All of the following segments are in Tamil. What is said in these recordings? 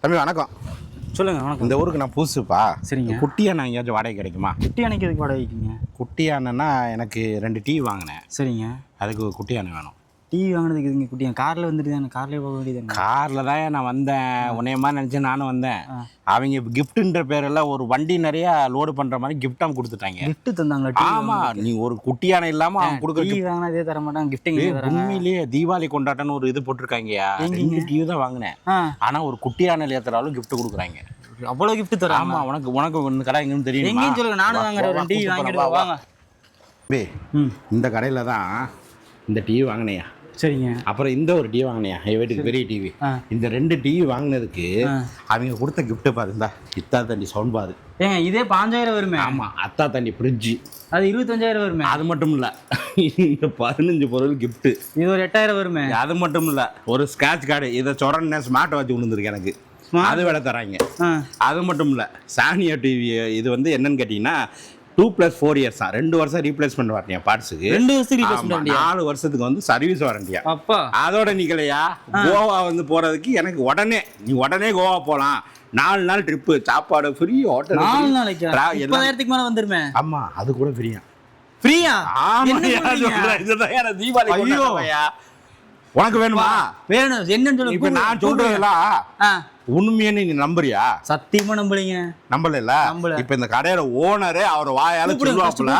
தம்பி வணக்கம். சொல்லுங்க வணக்கம். இந்த ஊருக்கு நான் புதுசுப்பா. சரிங்க. குட்டியான எங்கேயாச்சும் வாடகை கிடைக்குமா? குட்டி அணைக்கு எதுக்கு வாடகைக்குங்க குட்டியானன்னா எனக்கு ரெண்டு டீ வாங்கினேன். சரிங்க. அதுக்கு குட்டியான வேணும். டிவி வாங்கினதுக்கு இதுங்க குட்டியா காரில் வந்துட்டு தானே கார்லேயே போக வேண்டியது காரில் தான் நான் வந்தேன். உன்னைய மாதிரி நினச்சி நானும் வந்தேன். அவங்க கிஃப்ட்டுன்ற பேரில் ஒரு வண்டி நிறையா லோடு பண்ணுற மாதிரி கிஃப்டாக கொடுத்துட்டாங்க. தந்தாங்களா? டிவி ஆமாம் நீ ஒரு குட்டியான இல்லாமல் அவன் கொடுக்குற டிவி வாங்கினதே தர மாட்டாங்க கிஃப்டிங் உண்மையிலேயே தீபாவளி கொண்டாட்டம்னு ஒரு இது போட்டிருக்காங்கயா ரெண்டு டிவி தான் வாங்கினேன். ஆனால் ஒரு குட்டியான ஏற்றுறாலும் gift கொடுக்குறாங்க. அவ்வளோ கிஃப்ட் தராங்க ஆமாம் உனக்கு உனக்கு இந்த கடை எங்கன்னு தெரியுமா? எங்கேயும் சொல்லுங்க நானும் வாங்குறேன் ரெண்டு டிவி வாங்கிட்டு வாங்க இந்த கடையில் தான் இந்த டிவி வாங்கினேயா சரிங்க. அப்புறம் இந்த ஒரு டிவி வாங்கினியா? என் வீட்டுக்கு பெரிய டிவி. இந்த ரெண்டு டிவி வாங்கினதுக்கு. அவங்க கொடுத்த gift பாருந்தா இத்தா தண்ணி சவுண்ட் பாரு. ஏங்க இதே பாஞ்சாயிரம் வருமே? ஆமாம் அத்தா தண்ணி ஃப்ரிட்ஜு அது இருபத்தஞ்சாயிரம் வருமே? அது மட்டும் இல்லை. இந்த பதினஞ்சு பொருள் gift. இது ஒரு எட்டாயிரம் வருமே? அது மட்டும் இல்லை. ஒரு ஸ்க்ராட்ச் கார்டு இதை சொரன்னு ஸ்மார்ட் வாட்ச் விழுந்துருக்கு எனக்கு. அது விலை தராங்க. அது மட்டும் இல்லை. சானியா டிவி இது வந்து என்னன்னு கேட்டிங்கன்னா டூ ப்ளஸ் ஃபோர் இயர்ஸ் தான் ரெண்டு வருஷம் ரீப்ளேஸ்மெண்ட் வாரண்டியா பார்ட்ஸுக்கு ரெண்டு replacement ஆமா, நாலு வருஷத்துக்கு வந்து சர்வீஸ் வாரண்டியா? அப்பா. அதோட நிக்கலையா? கோவா வந்து போறதுக்கு எனக்கு உடனே நீ உடனே கோவா போலாம். நாலு நாள் ட்ரிப்பு சாப்பாடு ஃப்ரீ ஹோட்டல் நாலு நாளைக்கு? எல்லாம் முப்பதாயிரத்துக்கு மேலே வந்துருமே? ஆமா அது கூட ஃப்ரீயா ஃப்ரீயா ஆமா? இதுதான் தீபாவளி ஐயோ. உனக்கு வேணுமா? வேணும். என்னன்னு சொல்லுங்க இப்ப நான். சொல்றதெல்லாம் ஆ உண்மைன்னு நீ நம்புறியா? சத்தியமா நம்பலைங்க. நம்பல. இப்ப இந்த கடையோட ஓனர் அவர் வாயால சொல்லுவாப்புல.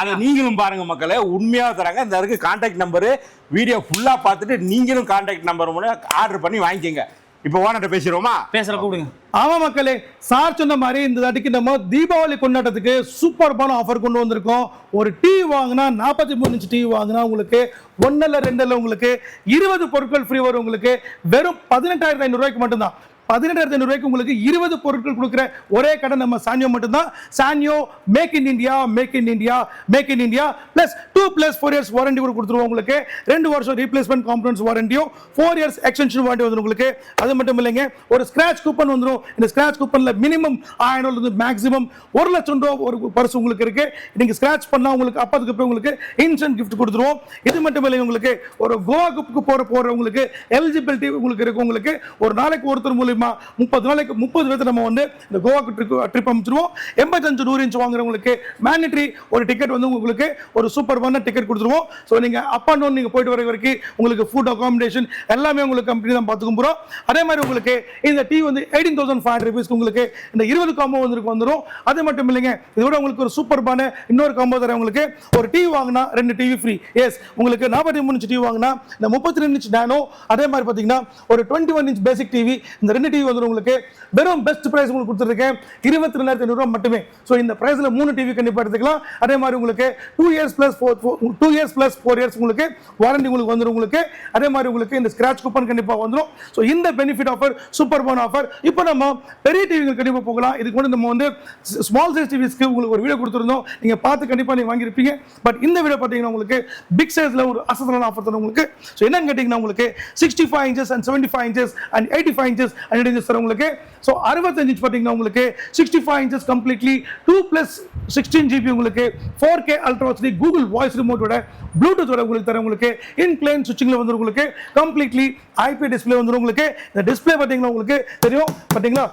அதை நீங்களும் பாருங்க மக்களே உண்மையா தராங்க இந்த இருக்கு கான்டாக்ட் நம்பரு வீடியோ ஃபுல்லா பார்த்துட்டு நீங்களும் கான்டாக்ட் நம்பர் மூலம் ஆர்டர் பண்ணி வாங்கிக்கோங்க. இப்போ ஓனர்கிட்ட பேசிடுவோமா? பேசுற கூப்பிடுங்க. ஆமா மக்களே சார் சொன்ன மாதிரி இந்த தாட்டிக்கு நம்ம தீபாவளி கொண்டாட்டத்துக்கு சூப்பர்பான ஆஃபர் கொண்டு வந்திருக்கோம். ஒரு டிவி வாங்கினா நாற்பத்தி மூணு இன்ச் டிவி வாங்கினா உங்களுக்கு ஒன்றில் ரெண்டில் உங்களுக்கு இருபது பொருட்கள் ஃப்ரீ வரும் உங்களுக்கு. வெறும் பதினெட்டாயிரத்தி ஐநூறுரூவாய்க்கு மட்டும்தான். பதினெட்டாயிரத்தி ரூபாய்க்கு உங்களுக்கு இருபது பொருட்கள் கொடுக்குற ஒரே கடை நம்ம சானியோ மட்டும்தான். Sanyo make in India make in India make in India plus two plus four years warranty கூட கொடுத்துருவோம் உங்களுக்கு. ரெண்டு வருஷம் ரீப்ளேஸ்மெண்ட் காம்பனன்ஸ் வாரண்டியும் ஃபோர் இயர்ஸ் எக்ஸ்டென்ஷன் வாரண்டி வந்துடும் உங்களுக்கு. அது மட்டும் இல்லைங்க ஒரு ஸ்க்ராச் கூப்பன் வந்துடும் இந்த ஸ்க்ராச் கூப்பனில் மினிமம் ஆயிரம் ரூபாய் மேக்ஸிமம் ஒரு லட்சம் ரூபா ஒரு பரிசு உங்களுக்கு இருக்கு. நீங்க ஸ்க்ராச் பண்ணா உங்களுக்கு அப்பதுக்கு போய் உங்களுக்கு இன்ஸ்டன்ட் கிஃப்ட் கொடுத்துருவோம். இது மட்டும் இல்லை உங்களுக்கு ஒரு கோவா குப்புக்கு போகிற போறவங்களுக்கு எலிஜிபிலிட்டி உங்களுக்கு இருக்கு. உங்களுக்கு ஒரு நாளைக்கு ஒருத்தர் மூலியம் முப்பது நாளைக்கு முப்பது பேர்த்து நம்ம வந்து இந்த கோவாக்கு ட்ரிப் ட்ரிப் அமைச்சிருவோம் எண்பத்தஞ்சு நூறு இன்ச் வாங்குறவங்களுக்கு மேண்டட்ரி ஒரு டிக்கெட் வந்து உங்களுக்கு ஒரு சூப்பர்பான டிக்கெட் கொடுத்துருவோம். ஸோ நீங்கள் அப் அண்ட் டவுன் நீங்கள் போயிட்டு வர வரைக்கும் உங்களுக்கு ஃபுட் அகாமடேஷன் எல்லாமே உங்களுக்கு கம்பெனி தான் பார்த்துக்கும் போகிறோம் அதே மாதிரி உங்களுக்கு இந்த டீ வந்து எயிட்டீன் தௌசண்ட் ஃபைவ் ஹண்ட்ரட் ருபீஸ்க்கு உங்களுக்கு இந்த இருபது காம்போ வந்துருக்கு வந்துடும் அது மட்டும் இல்லைங்க இதோட உங்களுக்கு ஒரு சூப்பர்பான இன்னொரு காம்போ தரேன் உங்களுக்கு ஒரு டிவி வாங்கினா ரெண்டு டிவி ஃப்ரீ எஸ் உங்களுக்கு நாற்பத்தி மூணு இன்ச் டிவி வாங்கினா இந்த முப்பத்தி ரெண்டு இன்ச் நேனோ அதே மாதிரி பார்த்தீங்கன்னா ஒரு twenty one inch basic TV இந்த ரெண்டு ரெண்டு டிவி வந்துடும் உங்களுக்கு வெறும் பெஸ்ட் ப்ரைஸ் உங்களுக்கு கொடுத்துருக்கேன். இருபத்தி ரெண்டாயிரத்தி ஐநூறுரூவா மட்டுமே. ஸோ இந்த ப்ரைஸில் மூணு டிவி கண்டிப்பாக எடுத்துக்கலாம். அதே மாதிரி உங்களுக்கு two years plus four two years plus four years உங்களுக்கு வாரண்டி உங்களுக்கு வந்துடும் உங்களுக்கு. அதே மாதிரி உங்களுக்கு இந்த ஸ்கிராச் கூப்பன் கண்டிப்பாக வந்துடும் ஸோ இந்த benefit offer super phone offer இப்போ நம்ம பெரிய டிவிகள் கண்டிப்பாக போகலாம். இதுக்கு வந்து நம்ம வந்து ஸ்மால் சைஸ் டிவிஸ்க்கு உங்களுக்கு ஒரு வீடியோ கொடுத்துருந்தோம். நீங்கள் பார்த்து கண்டிப்பாக நீங்கள் வாங்கியிருப்பீங்க. பட் இந்த வீடியோ பார்த்தீங்கன்னா உங்களுக்கு பிக் சைஸில் ஒரு அசத்தலான ஆஃபர் தரும் உங்களுக்கு. ஸோ என்னன்னு கேட்டிங்கன்னா உங்களுக்கு sixty five inches and seventy five inches and eighty five inches hundred inches sir உங்களுக்கு. ஸோ அறுபத்தஞ்சு இன்ச் பார்த்தீங்கன்னா உங்களுக்கு sixty five inches completely two plus sixteen GB உங்களுக்கு ஃபோர் கே அல்ட்ரா வச்சு கூகுள் வாய்ஸ் ரிமோட்டோட ப்ளூடூத்தோட உங்களுக்கு தர உங்களுக்கு. இன் பிளேன் சுவிச்சிங்கில் வந்து உங்களுக்கு. கம்ப்ளீட்லி ஐபி டிஸ்பிளே வந்துடும் உங்களுக்கு. இந்த டிஸ்பிளே பார்த்தீங்கன்னா உங்களுக்கு தெரியும். பார்த்தீங்களா?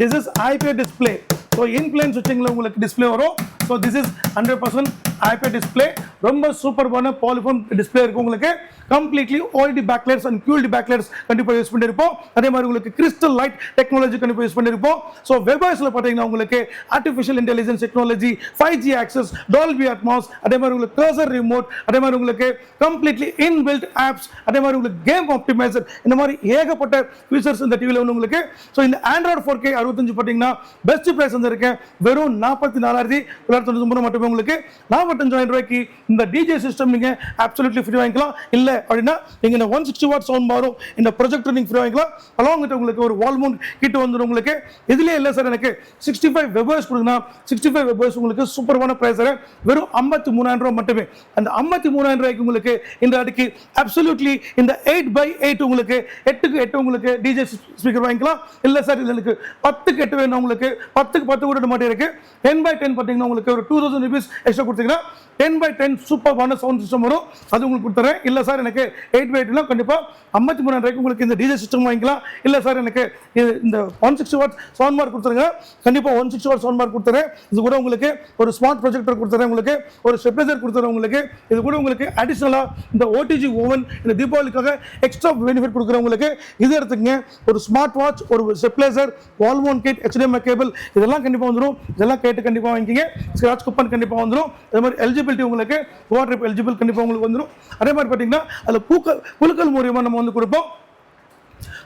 This is IP display so in plane சுவிச்சிங்கில் உங்களுக்கு டிஸ்பிளே வரும். So this is hundred percent IP display ரொம்ப சூப்பர்பான பாலிஃபோன் டிஸ்பிளே இருக்கும் உங்களுக்கு. Completely OLED backlights and QLED backlights கண்டிப்பாக யூஸ் பண்ணியிருப்போம் அதே மாதிரி உங்களுக்கு கிறிஸ்டல் லைட் டெக்னாலஜி கண்டிப்பாக யூஸ் பண்ணியிருப்போம் ஸோ வெபாய்ஸில் பார்த்தீங்கன்னா உங்களுக்கு artificial intelligence technology five G access Dolby Atmos அதே மாதிரி உங்களுக்கு கர்சர் ரிமோட் அதே மாதிரி உங்களுக்கு கம்ப்ளீட்லி இன்பில்ட் ஆப்ஸ் அதே மாதிரி உங்களுக்கு கேம் ஆப்டிமைசர் இந்த மாதிரி ஏகப்பட்ட ஃபீச்சர்ஸ் இந்த டிவியில் வந்து உங்களுக்கு. ஸோ இந்த ஆண்ட்ராய்டு ஃபோர் கே அறுபத்தஞ்சு பார்த்தீங்கன்னா பெஸ்ட் ப்ரைஸ் வந்திருக்கேன். வெறும் நாற்பத்தி நாலாயிரத்தி தொள்ளாயிரத்தி தொண்ணூத்தி மட்டுமே உங்களுக்கு. நாற்பத்தஞ்சாயிரம் ரூபாய்க்கு இந்த டிஜே சிஸ்டம் நீங்கள் அப்சல்யூட்லி ஃப்ரீ வாங்கிக்கலாம். இல்லை அப்படின்னா நீங்கள் இந்த ஒன் சிக்ஸ்டி வாட் சவுண்ட் பாரும் இந்த ப்ரொஜெக்டர் நீங்கள் ஃப்ரீ வாங்கிக்கலாம். அலாங் வித் உங்களுக்கு ஒரு வால் மவுண்ட் கிட் வந்துடும் உங்களுக்கு. இதுலேயே இல்லை சார் எனக்கு சிக்ஸ்டி ஃபைவ் வெபர்ஸ் கொடுங்கன்னா சிக்ஸ்டி ஃபைவ் வெபர்ஸ் உங்களுக்கு சூப்பரான ப்ரைஸ் வெறும் ஐம்பத்தி மூணாயிரம் ரூபா மட்டுமே. அந்த ஐம்பத்தி மூணாயிரம் ரூபாய்க்கு உங்களுக்கு இந்த அடிக்கு அப்சல்யூட்லி இந்த எயிட் பை எயிட் உங்களுக்கு எட்டுக்கு எட்டு உங்களுக்கு டிஜே ஸ்பீக்கர் வாங்கிக்கலாம். இல்லை சார் இது எனக்கு பத்துக்கு எட்டு வேணும் உங்களுக்கு பத்துக்கு பத்து கூட மட்டும் இருக்கு. டென் பை டென் பார்த்தீங்கன்னா உங்களுக்கு ஒரு டூ தௌசண்ட் ருபீஸ் எக்ஸ்ட்ரா கொடுத்தீங்கன்னா டென் பை டென் சூப்பர்பான சவுண்ட் சிஸ்டம் வரும். அது உங்களுக்கு கொடுத்துறேன். இல்லை சார் எனக்கு எயிட் பை எயிட்லாம் கண்டிப்பாக ஐம்பத்தி மூணாயிரம் ரூபாய்க்கு உங்களுக்கு இந்த டிஜே சிஸ்டம் வாங்கிக்கலாம். இல்லை சார் எனக்கு இது- இந்த one sixty watt sound mark கொடுத்துருங்க. கண்டிப்பாக one sixty watt sound mark கொடுத்துறேன். இது கூட உங்களுக்கு ஒரு ஸ்மார்ட் ப்ரொஜெக்டர் கொடுத்துறேன் உங்களுக்கு. ஒரு ஸ்டெப்லைசர் கொடுத்துறேன் உங்களுக்கு. இது கூட உங்களுக்கு அடிஷ்னலாக இந்த ஓடிஜி ஓவன் இந்த தீபாவளிக்காக எக்ஸ்ட்ரா பெனிஃபிட் கொடுக்குறேன் உங்களுக்கு. இது எடுத்துக்கங்க. ஒரு ஸ்மார்ட் வாட்ச் ஒரு ஸ்டெப்லைசர் வால்வோன் கிட் ஹெச்டிஎம்ஐ கேபிள் இதெல்லாம் கண்டிப்பாக வந்துடும் இதெல்லாம் கேட்டு கண்டிப்பாக வாங்கிக்கிங்க. ஸ்கிராச் குப்பன் கண்டிப்பாக வந்துடும் அதே மாதிரி எலிஜிபிலிட்டி உங்களுக்கு வாட்டர் எலிஜிபிள் கண்டிப்பாக உங்களுக்கு வந்துடும் அதே மாதிரி பார்த்தீங்கன்னா அதில் பூக்கள் குழுக்கள் மூலியமாக நம்ம வந்து கொடுப்போம்.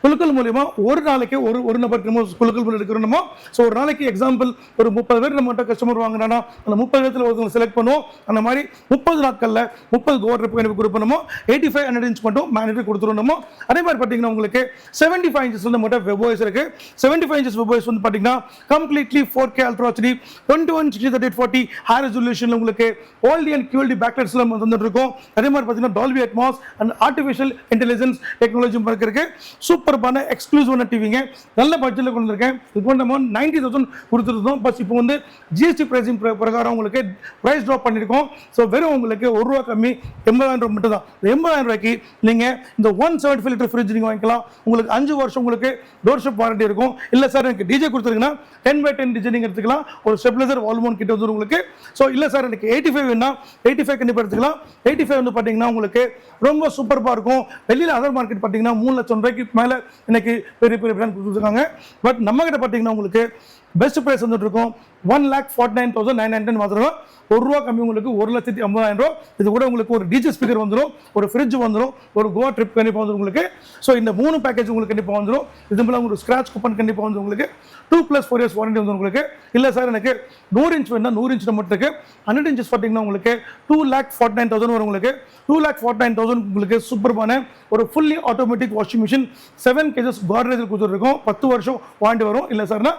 குழுக்கள் மூலயமா ஒரு நாளைக்கு ஒரு ஒரு நபருக்கு நம்ம குழுக்கள் மூலம் எடுக்கிறோமோ? ஸோ ஒரு நாளைக்கு எக்ஸாம்பிள் ஒரு முப்பது பேர் நம்மகிட்ட கஸ்டமர் வாங்கினா அந்த முப்பது பேர்த்தில் ஒருத்தவங்க செலக்ட் பண்ணுவோம். அந்த மாதிரி முப்பது நாட்களில் முப்பது கோவர் ட்ரிப் எனக்கு கொடுப்பணுமோ எயிட்டி ஃபைவ் ஹண்ட்ரட் இன்ச் மட்டும் மேனேஜர் கொடுத்துருணுமோ அதே மாதிரி பார்த்தீங்கன்னா உங்களுக்கு செவன்டி ஃபைவ் இன்ச்சஸ் வந்து மட்டும் வெப் வாய்ஸ் இருக்கு. Seventy five inches web voice வந்து பார்த்தீங்கன்னா completely four K ultra HD twenty one sixty thirty forty high resolution உங்களுக்கு ஓல்டி அண்ட் கியூல்டி பேக்லைட்ஸ்லாம் வந்துட்டு இருக்கும். அதே மாதிரி பார்த்தீங்கன்னா Dolby Atmos and artificial intelligence technology இருக்கு. சிறப்பான எக்ஸ்க்ளூசிவான டிவிங்க நல்ல பட்ஜெட்டில் கொண்டு வந்திருக்கேன். இப்போ நம்ம நைன்டி தௌசண்ட் கொடுத்துருந்தோம். பஸ் இப்போ வந்து ஜிஎஸ்டி ப்ரைஸிங் பிரகாரம் உங்களுக்கு ப்ரைஸ் ட்ராப் பண்ணியிருக்கோம். ஸோ வெறும் உங்களுக்கு ஒரு ரூபா கம்மி எண்பதாயிரம் ரூபாய் மட்டும் தான் எண்பதாயிரம் ரூபாய்க்கு நீங்கள் இந்த one seventy five litre fridge நீங்கள் வாங்கிக்கலாம். உங்களுக்கு அஞ்சு வருஷம் உங்களுக்கு டோர் ஷிப் வாரண்டி இருக்கும். இல்லை சார் எனக்கு டிஜே கொடுத்துருங்கன்னா டென் பை டென் டிஜே நீங்கள் எடுத்துக்கலாம். ஒரு ஸ்டெப்லைசர் வால்மோன் கிட்ட வந்து உங்களுக்கு. ஸோ இல்லை சார் எனக்கு எயிட்டி ஃபைவ் வேணா எயிட்டி ஃபைவ் கண்டிப்பாக எடுத்துக்கலாம். எயிட்டி ஃபைவ் வந்து பார்த்தீங்கன்னா உங்களுக்கு ரொம்ப சூப்பராக இருக்கும். வெளியில் அதர் மார்க்கெட் பார்த்தீங்கன்னா மூணு லட்சம் ரூபாய்க்கு மேலே இன்னைக்கு பெரிய பெரிய பிராண்ட் கொடுத்துருக்காங்க. பட் நம்ம கிட்ட பார்த்தீங்கன்னா உங்களுக்கு பெஸ்ட் ப்ரைஸ் வந்துட்டு இருக்கும். One lakh forty nine thousand nine hundred மாத்திரம் ஒரு ரூபா கம்மி உங்களுக்கு ஒரு லட்சத்தி ஐம்பதாயிரம் ரூபா. இது கூட உங்களுக்கு ஒரு டிஜி ஸ்பீக்கர் வந்துடும் ஒரு ஃப்ரிட்ஜ் வந்துடும் ஒரு கோவா ட்ரிப் கண்டிப்பாக வந்துடும் உங்களுக்கு. ஸோ இந்த மூணு பேக்கேஜ் உங்களுக்கு கண்டிப்பாக வந்துடும் இது மூலம் உங்களுக்கு ஸ்க்ராச் கூப்பன் கண்டிப்பாக வந்து உங்களுக்கு. Two plus four years warranty வந்து உங்களுக்கு. இல்லை சார் எனக்கு நூறு இன்ச் வேணா நூறு இன்ச் மட்டும் இருக்கு. ஹண்ட்ரட் இன்ச்சஸ் பார்த்தீங்கன்னா உங்களுக்கு two lakh forty nine thousand வரும் உங்களுக்கு. Two lakh forty nine thousand உங்களுக்கு சூப்பர்மான ஒரு fully automatic washing machine seven kgs கார்டரேஜ் கொடுத்துருக்கோம் பத்து வருஷம் வாரண்டி வரும். இல்லை சார்னா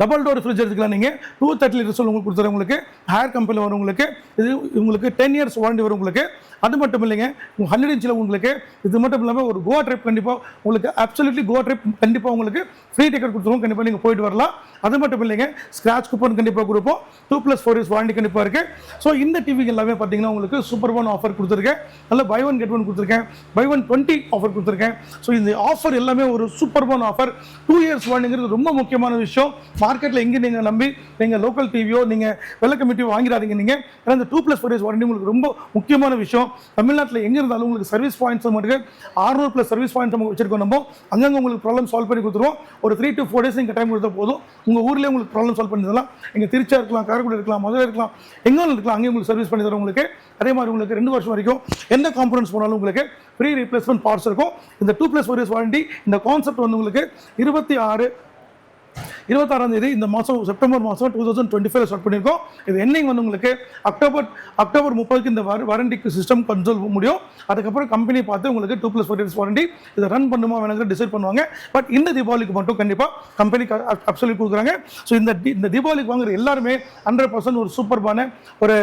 டபுள் டோர் ஃப்ரிட்ஜ் எடுத்துக்கலாம் நீங்கள் டூ தேர்ட்டி லிட்டர்ஸ் உங்களுக்கு கொடுத்துறேன் உங்களுக்கு. ஹேர் கம்பெனியில் வரும் உங்களுக்கு. இது உங்களுக்கு டென் இயர்ஸ் வாரண்டி வரும் உங்களுக்கு. அது மட்டும் இல்லைங்க ஹண்ட்ரட் இன்ச்சில் உங்களுக்கு. இது மட்டும் இல்லாமல் ஒரு கோவா ட்ரிப் கண்டிப்பாக உங்களுக்கு அப்சல்யூட்லி கோவா ட்ரிப் கண்டிப்பாக உங்களுக்கு ஃப்ரீ டிக்கெட் கொடுத்துருவோம். கண்டிப்பாக நீங்கள் போயிட்டு வரலாம். அது மட்டும் இல்லைங்க ஸ்க்ராட்ச் கூப்பன் கண்டிப்பாக கொடுப்போம். Two plus four years warranty கண்டிப்பாக இருக்குது ஸோ இந்த டிவிக்கு எல்லாமே பார்த்தீங்கன்னா உங்களுக்கு சூப்பர் ஒன் ஆஃபர் கொடுத்துருக்கேன். நல்ல பை ஒன் கெட் ஒன் கொடுத்துருக்கேன். பை ஒன் டுவெண்ட்டி ஆஃபர் கொடுத்துருக்கேன். ஸோ இந்த ஆஃபர் எல்லாமே ஒரு super one offer two years வாரண்டிங்கிறது ரொம்ப முக்கியமான விஷயம். மார்க்கெட்டில் எங்கே நீங்கள் நம்பி நீங்கள் லோக்கல் டிவியோ நீங்கள் வெள்ள கமிட்டியோ வாங்கிடாதீங்க. நீங்கள் ஏன்னா இந்த two plus four years warranty உங்களுக்கு ரொம்ப முக்கியமான விஷயம். தமிழ்நாட்டில் எங்கே இருந்தாலும் உங்களுக்கு சர்வீஸ் பாயிண்ட்ஸ் மட்டும் ஆறுநூறு ப்ளஸ் சர்வீஸ் பாயிண்ட்ஸ் நம்ம வச்சிருக்கோம் நம்ம. அங்கங்கே உங்களுக்கு ப்ராப்ளம் சால்வ் பண்ணி கொடுத்துருவோம். ஒரு த்ரீ டு ஃபோர் டேஸ் நீங்கள் டைம் கொடுத்தா போதும். உங்கள் ஊர்லேயே உங்களுக்கு ப்ராப்ளம் சால்வ் பண்ணி தரலாம். இங்கே திருச்சியாக இருக்கலாம் காரைக்குடி இருக்கலாம் மதுரை இருக்கலாம் எங்கே இருக்கலாம் அங்கேயும் உங்களுக்கு சர்வீஸ் பண்ணி தரோம் உங்களுக்கு. அதே மாதிரி உங்களுக்கு ரெண்டு வருஷம் வரைக்கும் எந்த காம்பனன்ஸ் போனாலும் உங்களுக்கு ஃப்ரீ ரீப்ளேஸ்மெண்ட் பார்ட்ஸ் இருக்கும். இந்த two plus four years warranty இந்த கான்செப்ட் வந்து உங்களுக்கு இருபத்தி ஆறு இருபத்தாறாம் தேதி இந்த மாதம் செப்டம்பர் மாதம் two thousand twenty five start பண்ணியிருக்கோம். இது என்னைக்கு வந்து உங்களுக்கு அக்டோபர் அக்டோபர் முப்பதுக்கு இந்த வாரண்டிக்கு சிஸ்டம் கன்சோல் முடியும். அதுக்கப்புறம் கம்பெனி பார்த்து உங்களுக்கு two plus four years warranty இதை ரன் பண்ணுமா வேணுங்கிற டிசைட் பண்ணுவாங்க. பட் இந்த தீபாவளிக்கு மட்டும் கண்டிப்பாக கம்பெனிக்கு அப்சல்யூட் கொடுக்குறாங்க. ஸோ இந்த இந்த தீபாவளிக்கு வாங்குற எல்லாருமே ஹண்ட்ரட் பர்சன்ட் ஒரு சூப்பர்பான ஒரு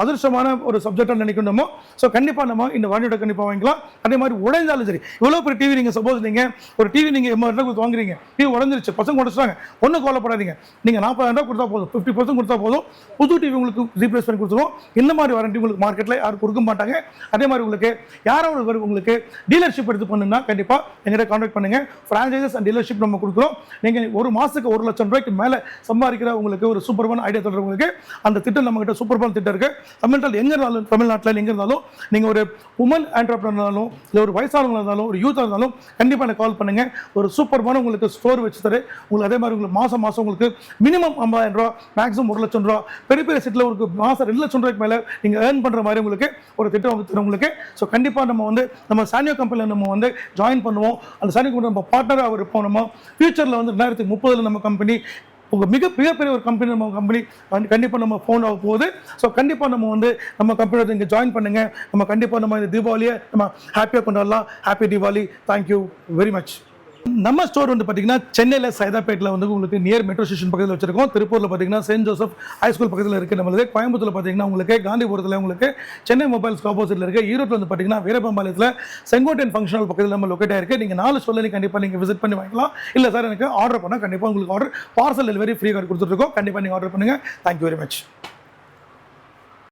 அதிர்ஷ்டமான ஒரு சப்ஜெக்டாக நினைக்கணுமோ? ஸோ கண்டிப்பாக நம்ம இந்த வாரண்டியோட கண்டிப்பாக வாங்கிக்கலாம். அதே மாதிரி உடைஞ்சாலும் சரி இவ்வளோ பெரிய டிவி நீங்கள் சப்போஸ் நீங்கள் ஒரு டிவி நீங்கள் எண்பது கொடுத்து வாங்குறீங்க. டிவி உடஞ்சிருச்சு பசங்க உடச்சிட்டாங்க. ஒன்றும் கவலைப்படாதீங்க. நீங்கள் நாற்பதாயிரம் ரூபாய் கொடுத்தா போதும். ஃபிஃப்டி பர்சன்ட் கொடுத்தா போதும். புது டிவி உங்களுக்கு ரீப்ளேஸ் பண்ணி கொடுத்துருவோம். இந்த மாதிரி வாரண்டி உங்களுக்கு மார்க்கெட்டில் யாரும் கொடுக்க மாட்டாங்க. அதே மாதிரி உங்களுக்கு யாராவது ஒரு உங்களுக்கு டீலர்ஷிப் எடுத்து பண்ணுன்னா கண்டிப்பாக எங்கிட்ட கான்டாக்ட் பண்ணுங்கள் ஃப்ரான்ச்சைசஸ் அண்ட் டீலர்ஷிப் நம்ம கொடுக்குறோம். நீங்கள் ஒரு மாதத்துக்கு ஒரு லட்சம் ரூபாய்க்கு மேலே சம்பாதிக்கிற உங்களுக்கு ஒரு சூப்பர்பான ஐடியா சொல்கிறவங்களுக்கு அந்த திட்டம் நம்மகிட்ட சூப்பர்பான திட்டம் இருக்குது தமிழ்நாட்டில் எங்கே இருந்தாலும் தமிழ்நாட்டில் எங்கே இருந்தாலும் நீங்கள் ஒரு உமன் ஆண்டர்பிரினர் இருந்தாலும் இல்லை ஒரு வயசானவங்களாக இருந்தாலும் ஒரு யூத்தாக இருந்தாலும் கண்டிப்பாக எனக்கு கால் பண்ணுங்கள் ஒரு சூப்பர்பான உங்களுக்கு ஸ்டோர் வச்சு தரேன். உங்களுக்கு அதே மாதிரி உங்களுக்கு மாதம் மாதம் உங்களுக்கு மினிமம் ஐம்பதாயிரம் ரூபா மேக்ஸிமம் ஒரு லட்சம் ரூபா. பெரிய பெரிய செட்டில் உங்களுக்கு மாதம் ரெண்டு லட்சம் ரூபாய்க்கு மேலே நீங்கள் ஏர்ன் பண்ணுற மாதிரி உங்களுக்கு ஒரு திட்டம் வந்து தரும் உங்களுக்கு. ஸோ கண்டிப்பாக நம்ம வந்து நம்ம சானியோ கம்பெனியில் நம்ம வந்து ஜாயின் பண்ணுவோம். அந்த சானியோ கம்பெனி நம்ம பார்ட்னராக இருப்போம் நம்ம. ஃபியூச்சரில் வந்து ரெண்டாயிரத்தி முப்பதில் நம்ம கம்பெனி உங்கள் மிக மிகப்பெரிய ஒரு கம்பெனி நம்ம கம்பெனி கண்டிப்பாக நம்ம ஃபோன் ஆக போகுது. ஸோ கண்டிப்பாக நம்ம வந்து நம்ம கம்பெனியோட இங்கே ஜாயின் பண்ணுங்க. நம்ம கண்டிப்பாக நம்ம இந்த தீபாவளியை நம்ம ஹாப்பியாக கொண்டாடலாம். Happy Deepavali. Thank you very much நம்ம ஸ்டோர் வந்து பார்த்தீங்கன்னா சென்னையில் சைதாப்பேட்டில் வந்து உங்களுக்கு நியர் மெட்ரோ ஸ்டேஷன் பக்கத்தில் வச்சிருக்கோம். திருப்பூரில் பார்த்தீங்கன்னா சென்ட் ஜோசப் ஹைஸ்கூல் பக்கத்தில் இருக்குது நம்மளுக்கு கோயம்புத்தூரில் பார்த்தீங்கன்னா உங்களுக்கு காந்திபுரத்தில் உங்களுக்கு சென்னை மொபைல்ஸ் ஆப்போசிட்டில் இருக்குது ஈரோட்டில் வந்து பார்த்தீங்கன்னா வீரபாம்பாளையத்தில் செங்கோட்டையன் ஃபங்க்ஷனல் பக்கத்தில் நம்ம லொக்கேட் ஆயிருக்கு. நீங்கள் நாலு சொல்லி கண்டிப்பாக நீங்கள் விசிட் பண்ணி வாங்கலாம் இல்லை சார் எனக்கு ஆர்டர் பண்ணால் கண்டிப்பாக உங்களுக்கு ஆர்டர் பார்சல் டெலிவரி ஃப்ரீ கொடுத்துருக்கோம் கண்டிப்பாக நீங்கள் ஆர்டர் பண்ணுங்கள் தேங்க்யூ வெரி மச்